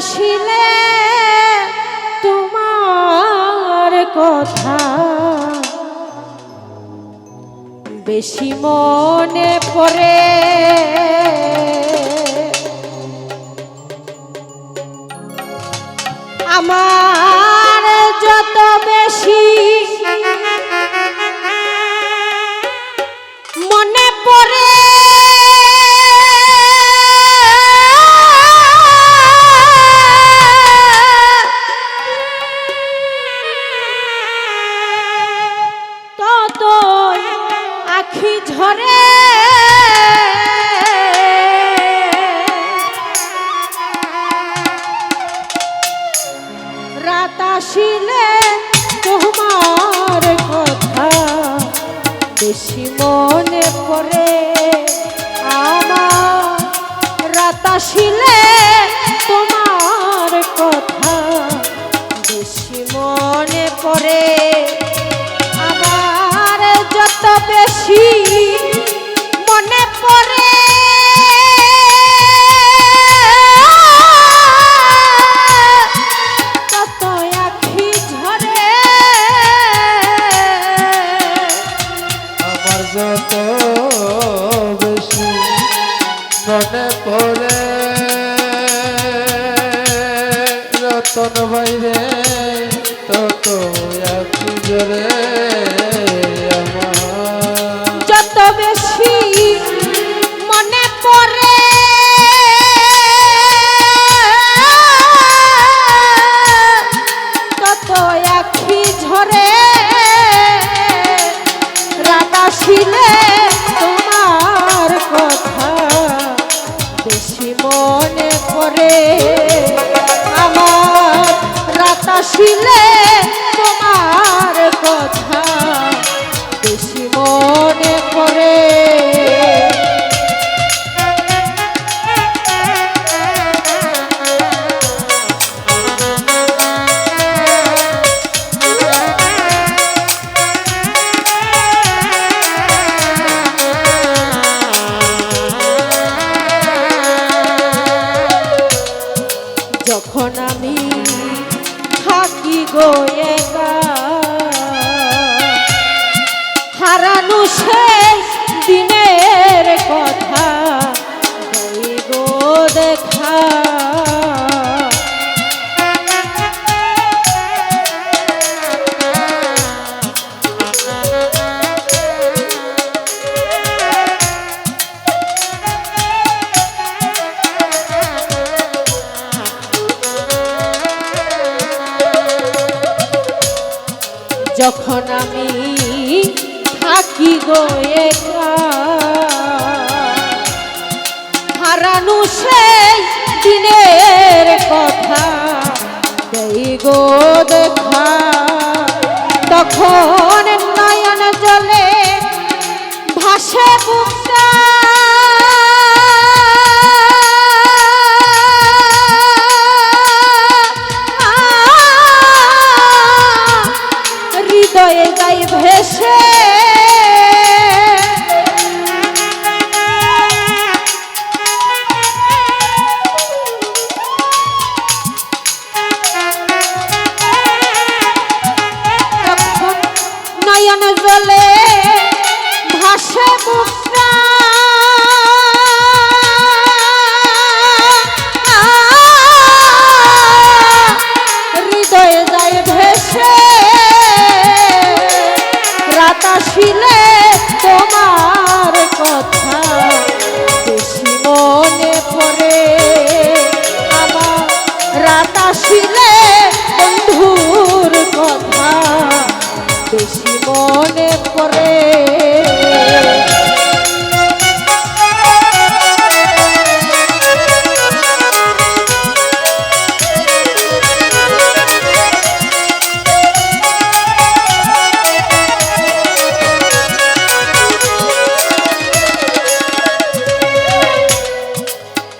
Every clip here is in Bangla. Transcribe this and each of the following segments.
আসিলে তোমার কথা। বেশি মনে পড়ে। আমার আসিলে তোমার কথা বেশি মনে পড়ে। রাত তোমার কথা। বেশি মনে করে আমার রাতা আসিলে যখন আমি থাকি গো একা হারানো শেষ দিনের কথা গো দেখা। গো দেখা। তখন নয়ন জলে ভাসে বুকটা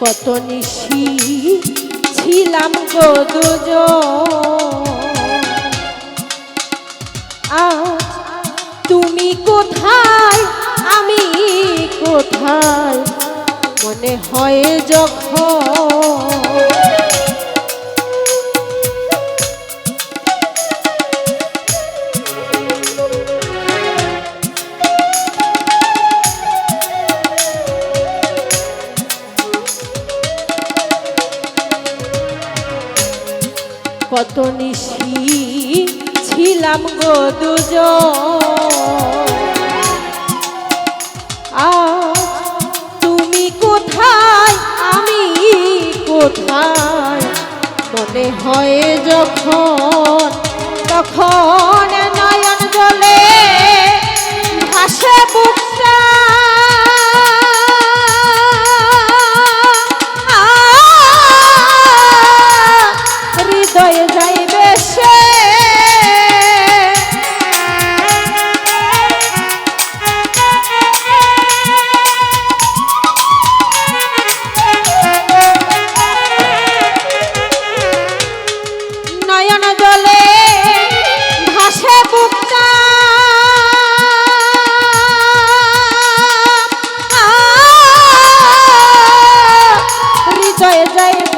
কত নিশি ছিলাম গো দুজ তুমি কোথায়? আমি কোথায়? মনে হয় যখন ছিলাম গো দুজন। তুমি কোথায় আমি কোথায়? মনে হয় যখন তখন নয়ন জলে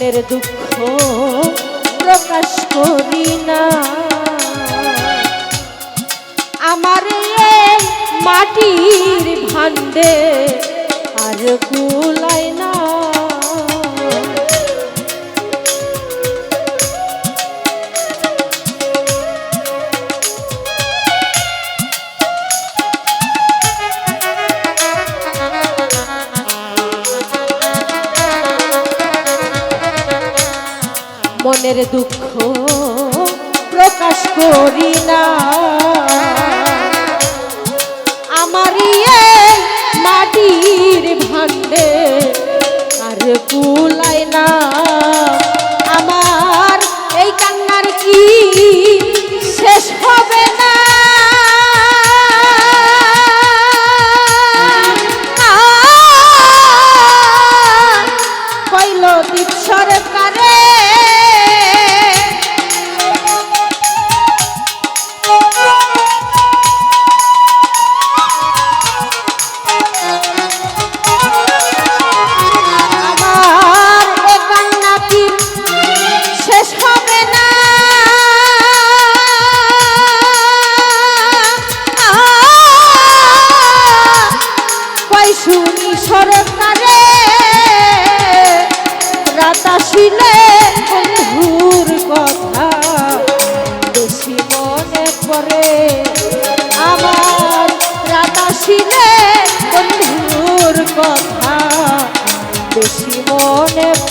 মনের দুঃখ প্রকাশ করি না। আমার মাটির ভান্ডে আর কুলায় না। মনের দুঃখ প্রকাশ করি না। আমার মাটির ভাণ্ডে আর কুলায়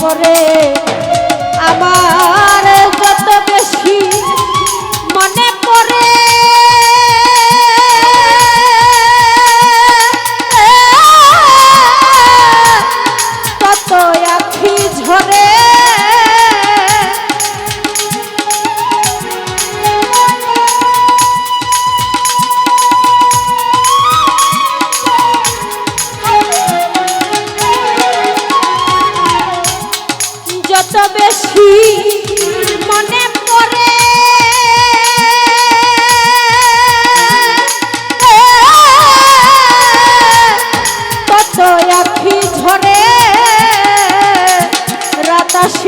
আমার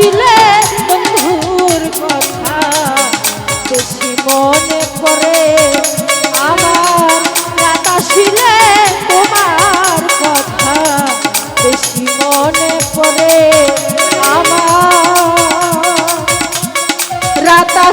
ছিলে কথা। বেশি মনে পড়ে আমার রাতা তোমার কথা। বেশি মনে পড়ে আমার রাতা